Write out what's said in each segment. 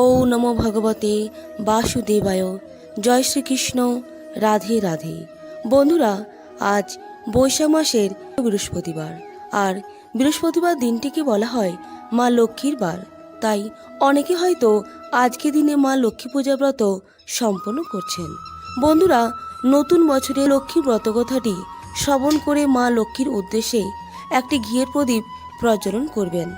ও নমো ভগবতে বাসুদেবায়। জয় শ্রীকৃষ্ণ। রাধে রাধে। বন্ধুরা, আজ বৈশাখ মাসের বৃহস্পতিবার। আর বৃহস্পতিবার দিনটিকে বলা হয় মা লক্ষ্মীর বার। তাই অনেকে হয়তো আজকে দিনে মা লক্ষ্মী পূজা ব্রত সম্পন্ন করছেন। বন্ধুরা, নতুন বছরে লক্ষ্মী ব্রত কথাটি শ্রবণ করে মা লক্ষ্মীর উদ্দেশ্যে একটি ঘিয়ের প্রদীপ প্রজ্বলন করবেন।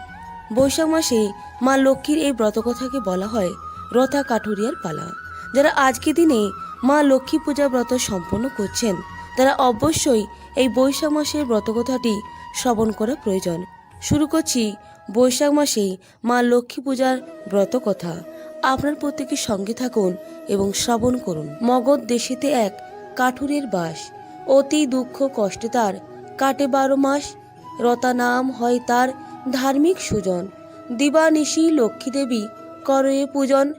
বৈশাখ মাসে মা লক্ষ্মীর এই ব্রতকথাকে বলা হয় রথা কাঠুরিয়ার পালা। যারা আজকে দিনে মা লক্ষ্মী পূজা ব্রত সম্পন্ন করছেন, তারা অবশ্যই এই বৈশাখ মাসের ব্রতকথাটি শ্রবণ করা প্রয়োজন। শুরু করছি বৈশাখ মাসে মা লক্ষ্মী পূজার ব্রতকথা। আপনার প্রত্যেকের সঙ্গে থাকুন এবং শ্রবণ করুন। মগধ দেশেতে এক কাঠুরের বাস। অতি দুঃখ কষ্টে তার কাটে বারো মাস। রতা নাম হয় তার ধার্মিক সুজন। দিবানিশি লক্ষ্মী দেবী করয়ে পূজন।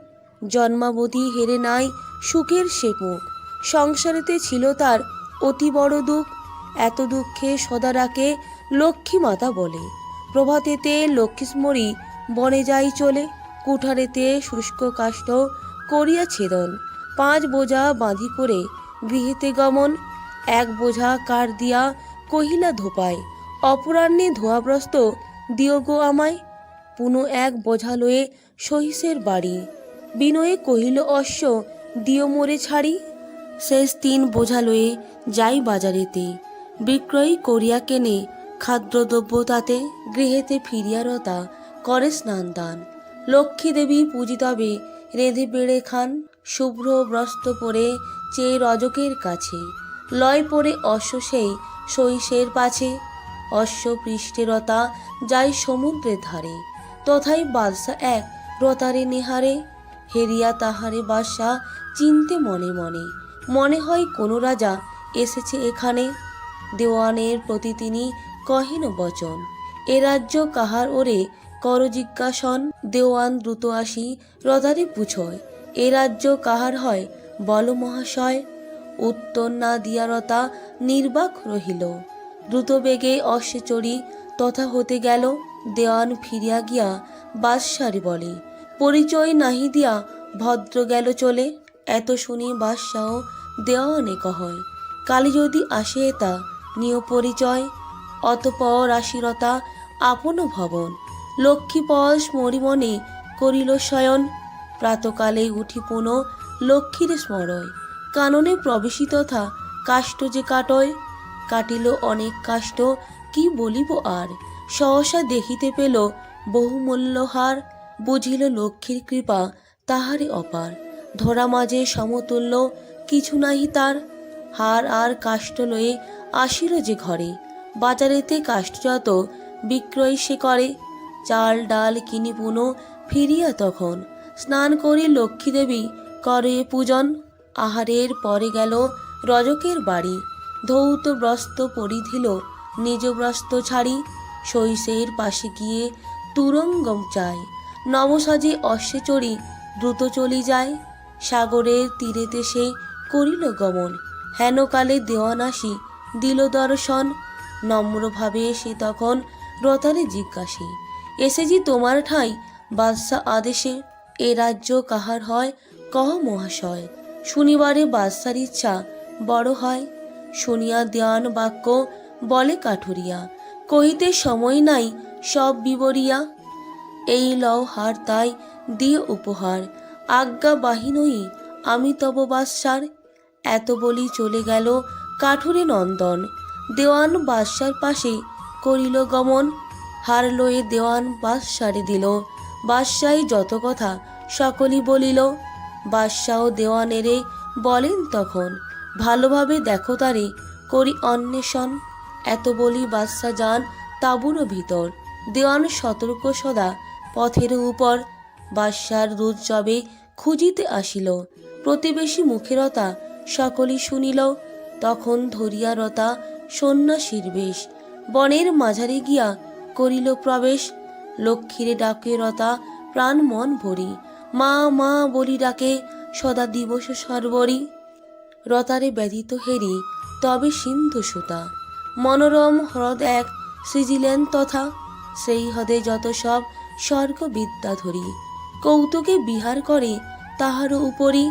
জন্মাবধি হেরে নাই সুখের সে মুখ। সংসারেতে ছিল তার অতি বড় দুঃখ। এত দুঃখে সদা রাখে লক্ষ্মী মাতা বলে। প্রভাতেতে লক্ষ্মীস্মরী বনে যাই চলে। কুঠারেতে শুষ্ক কাষ্ঠ করিয়া ছেদন। পাঁচ বোঝা বাঁধি করে গৃহেতে গমন। এক বোঝা কার দিয়া কহিলা ধোপায়। অপরাহ্নে ধোয়াগ্রস্ত দিও গো আমায়। পুনঃ এক বোঝা লয়ে সহিসের বাড়ি। বিনয়ে কহিল, অশ্ব, দিও মোরে ছাড়ি? শেষ তিন বোঝা লয়ে যাই বাজারেতে। বিক্রয় করিয়া কেনে খাদ্যদ্রব্য তাতে, গৃহেতে ফিরিয়া রতা করে স্নান দান। লক্ষ্মী দেবী পূজিতবে, রেঁধে বেড়ে খান, শুভ্র ব্রস্ত পরে চেয়ে রজকের কাছে। লয় পরে অশ্ব সেই সহিসের পাছে। অশ্ব পৃষ্ঠে রতা যায় সমুদ্রের ধারে তথায় বাদশা এক রতারে নেহারে, হেরিয়া তাহারে বাদশা চিনতে মনে মনে। মনে হয় কোনো রাজা এসেছে এখানে। দেওয়ানের প্রতি তিনি কহেন বচন, এ রাজ্য কাহার ওরে কর জিজ্ঞাসন? দেওয়ান দ্রুত আসি রদারে পুছয়, এ রাজ্য কাহার হয় বল মহাশয়? উত্তর না দিয়া রতা নির্বাক রহিল। দ্রুত বেগে তথা হতে গেল দেওয়ান ফিরিয়া গিয়া বাদশারে বলে, পরিচয় নাহি দিয়া ভদ্র গেল চলে। এত শুনি বাদশাহ দেওয়ানে কহয়, কালী যদি আসে তা নিয় পরিচয়। অতপর আশিরতা আপন ভবন। লক্ষ্মী পশ মরিমনে করিল শয়ন। প্রাতকালে উঠি পুনঃ লক্ষ্মীর স্মরয়। কাননে প্রবেশী তথা কাষ্ট যে কাটয় কাটিল অনেক কাষ্ঠ কি বলিব আর? সহসা দেখিতে পেল বহুমূল্য হার বুঝিল লক্ষ্মীর কৃপা তাহারে অপার। ধরা মাঝে সমতুল্য, কিছু নাহি তার। হার আর কাষ্ঠ লয়ে আসিল যে ঘরে। বাজারেতে কাষ্ঠজাত বিক্রয় সে করে। চাল, ডাল, কিনি পুনো ফিরিয়া তখন। স্নান করি লক্ষ্মী দেবী করে পূজন। আহারের পরে গেল রজকের বাড়ি। ধৌত ব্রস্ত পরিধিল নিজ ব্রস্ত ছাড়ি, শৈশের পাশে গিয়ে তুরঙ্গম চায় নবসাজে অশ্বে চড়ি দ্রুত চলি যায়। সাগরের তীরেতে সে করিল গমন। হেনকালে দেওয়ান আসি দিল দর্শন। নম্রভাবে সে তখন রতারে জিজ্ঞাসে এসেছি তোমার ঠাঁই বাদশা আদেশে? এ রাজ্য কাহার হয়? কহ মহাশয়, শনিবারে বাদশার ইচ্ছা বড় হয়। শুনিয়া দেওয়ান বাক্য বলে কাঠুরিয়া, কহিতে সময় নাই, সব বিবরিয়া। এই লও হার তাই দিয়ে উপহার, আজ্ঞা বাহিনই আমি তব বাদশার। এত বলি চলে গেল কাঠুরে নন্দন, দেওয়ান বাদশার পাশে করিল গমন। হার লয়ে দেওয়ান বাদশারে দিল, বাদশাই যত কথা সকলই বলিল। বাদশাহ দেওয়ানেরে বলেন তখন ভালোভাবে দেখো তারে, করি অন্বেষণ। এত বলি বাদশা যান তাঁবুর ভিতর। দেওয়ান সতর্ক সদা পথের উপর। বাদশার দুধ জবে খুঁজিতে আসিল। প্রতিবেশী মুখেরতা সকলই শুনিল। তখন ধরিয়া রতা সন্ন্যাসীর বেশ। বনের মাঝারে গিয়া করিল প্রবেশ। লক্ষ্মীরে ডাকে রতা প্রাণ মন ভরি। মা মা বলি ডাকে, সদা দিবস সর্বরি। রতারে ব্যথিত হেরি, তবে সিন্ধু সুতা। মনোরম হ্রদ এক সৃজিলেন তথা, সেই হদে যত সব স্বর্গ বিদ্যা ধরি। কৌতুকে বিহার করে তাহারও উপরই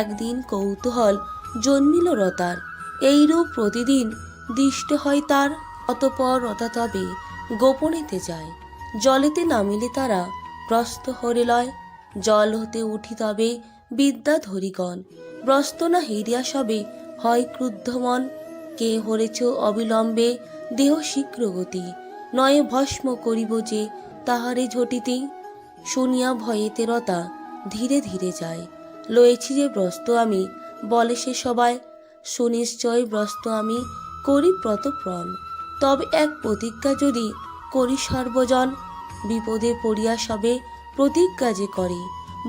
একদিন কৌতূহল জন্মিল রতার। এইরূপ প্রতিদিন দৃষ্ট হয় তার, অতপর রতা তবে গোপনেতে যায়। জলেতে নামিলে তারা প্রস্ত হরে লয় জল হতে উঠি তবে বিদ্যা ধরিগণ ব্রস্ত না হিরিয়া সবে? হয় ক্রুদ্ধ মন। কে হরেছ অবিলম্বে? দেহ শীঘ্র গতি। নয়ে ভস্ম করিব যে, তাহারে ঝটিতে। শুনিয়া ভয়েতে রতা ধীরে ধীরে যায়। লয়েছি যে ব্রস্ত আমি, বলে সে সবাই, সুনিশ্চয় ব্রস্ত আমি, করি প্রতপ্রণ। তবে এক প্রতিজ্ঞা যদি করি সর্বজন, বিপদে পড়িয়া সবে প্রতিজ্ঞা যে করে।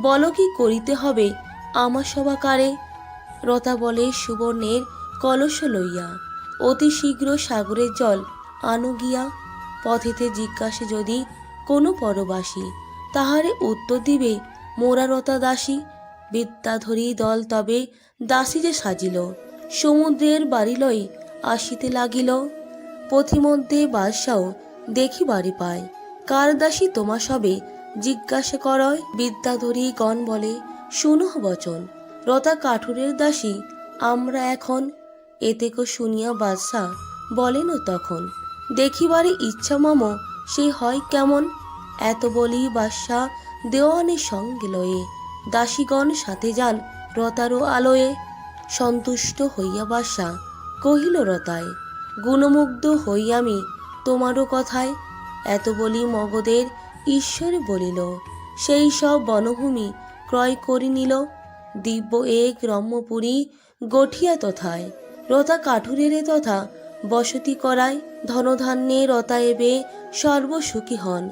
বল কি করিতে হবে? আমার সবাকারে রতা বলে সুবর্ণের কলস লইয়া। অতি শীঘ্র সাগরের জল আনু গিয়া পথেতে জিজ্ঞাসে যদি কোনো পরবাসী, তাহারে উত্তর দিবে, মোরা রতা দাসী বিদ্যাধরী দল তবে দাসী যে সাজিল, সমুদ্রের বাড়ি লই আসিতে লাগিল। পথিমধ্যে বাদশাও দেখি বাড়ি পায়, কার দাসী তোমা সবে? জিজ্ঞাসা করয় বিদ্যাধরী গণ বলে, শুনহ বচন। রতা কাঠুরের দাসী, আমরা এখন এতেকো শুনিয়া বাদশাহ বলেন তখন, দেখিবারে ইচ্ছা মম, সে হয় কেমন? এত বলি বাদশাহ দেওয়ানের সঙ্গে লয়ে, দাসীগণ সাথে যান রতারও আলোয়ে। সন্তুষ্ট হইয়া বাসা কহিল, রতায়, গুণমুগ্ধ হই আমি তোমারও কথায়। এত বলি মগদের ঈশ্বর বলিল, সেই সব বনভূমি ক্রয় করি নিল। দিব্য এক রম্যপুরী গঠিয়া তথায়। রতা কাঠুরের তথা, বসতি করায় ধনধান্যে রতা এবে সর্বসুখী হন।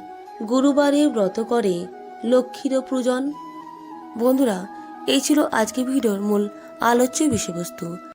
গুরুবারে ব্রত করে লক্ষ্মীর পূজন। বন্ধুরা, এই ছিল আজকে ভিডিওর মূল আলোচ্য বিষয়বস্তু।